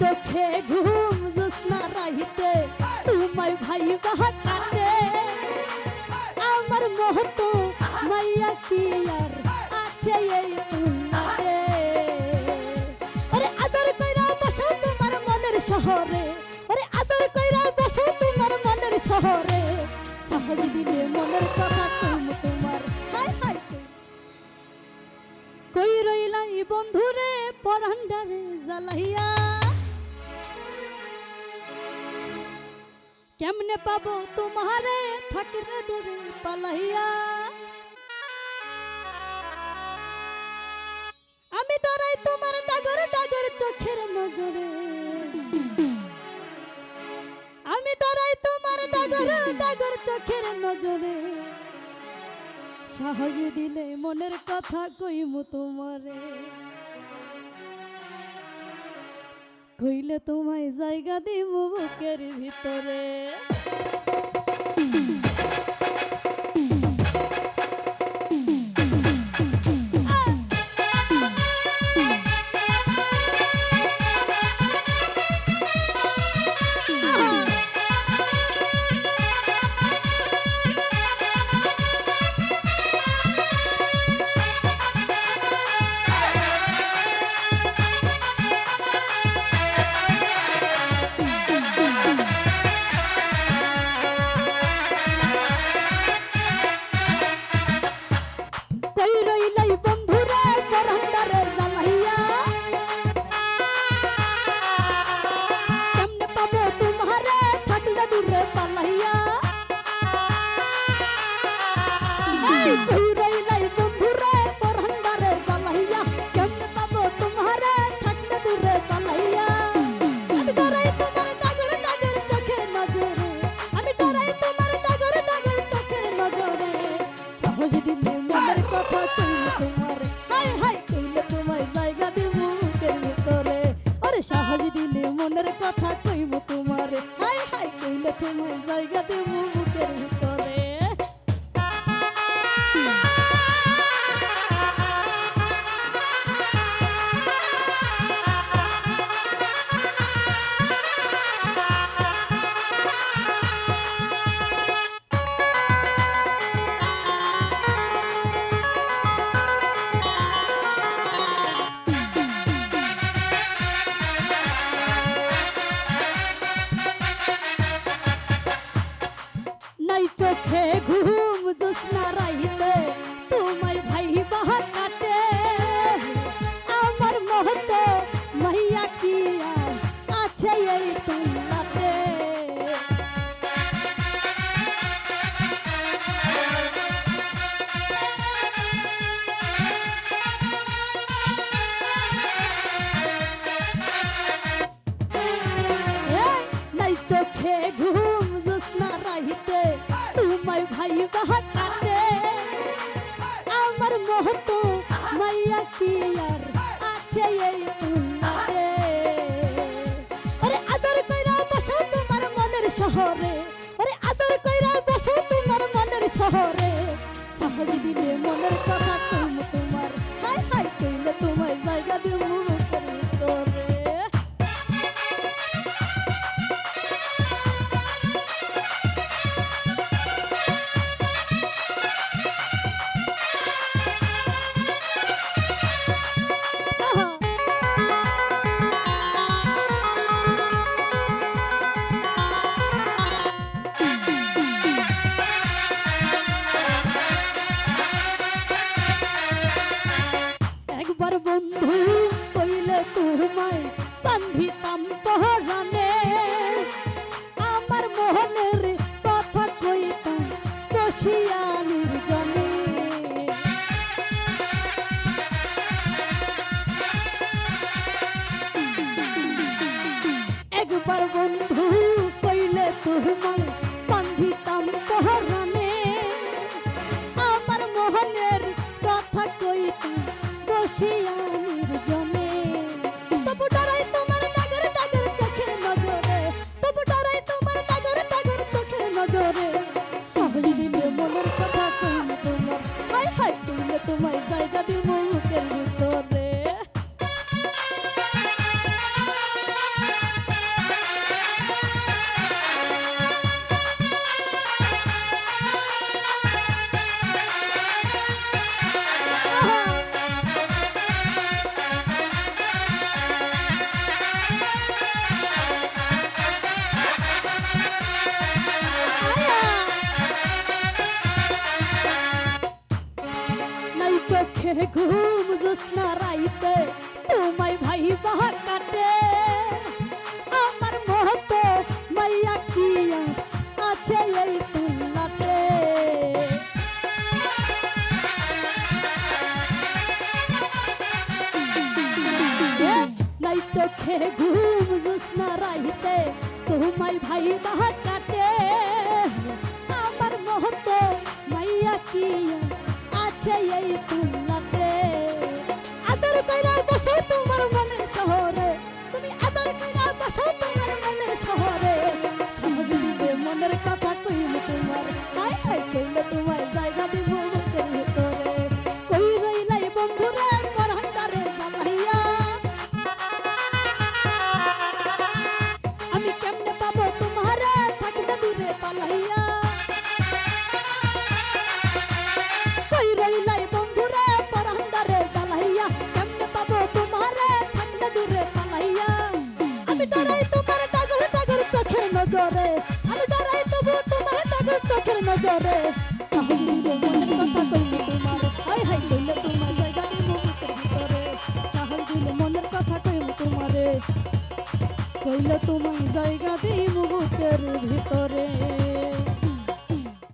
চোখে ঘুম জোসনা রাহিতে তোমায় ভাই কাটে আমার মহত মাইয়া কি আর আছে এই তুলারে ওরে আদর কইরা বসো তোমার মনের শহরে। ওরে আদর কইরা বসো তোমার মনের শহরে। সহজ দিলে মনের কথা কইম তোমার। হাই হাই কই রইলাই বন্ধুরে পরান্ডারে জ্বালাইয়া। কেমনে পাবো তোমারে থাকিলে দূরে পালাইয়া? আমি ডরাই তোমার ডাগর ডাগর চোখের নজরে। আমি ডরাই তোমার ডাগর ডাগর চোখের নজরে। সাহস দিলে মনের কথা কইমু তোমারে। কইলে তোমায় জায়গা দিব বুকের ভিতরে। সহজ দিলে মনের কথা কইব তোমার হাই হাই কইলে তোমার জায়গা দিব। চোখে ঘুম জোসনা রাইতে তোমায় ভাই বাহা কাটে। আমার মহত মাইয়া কি আছে এই তুলাতে মাইয়া কি আর আছে এই তুলাতে ওরে আদর কইরা বসো তোমার মনের শহরে। ওরে আদর কইরা বসো তোমার মনের শহরে। সহজ দিলে মনের কথা কইম তোমার। হাই হাই বন্ধু কইলে তোমায় চোখে ঘুম জুসনা রাইতে তোমার ভাই বাহা কাটে। আমার মহত মাইয়া কি আছে এই পুল্লাতে আদর কইরা বসে তোমার মনে শহরে। তোমায় জায়গা দিই মুহূর্তের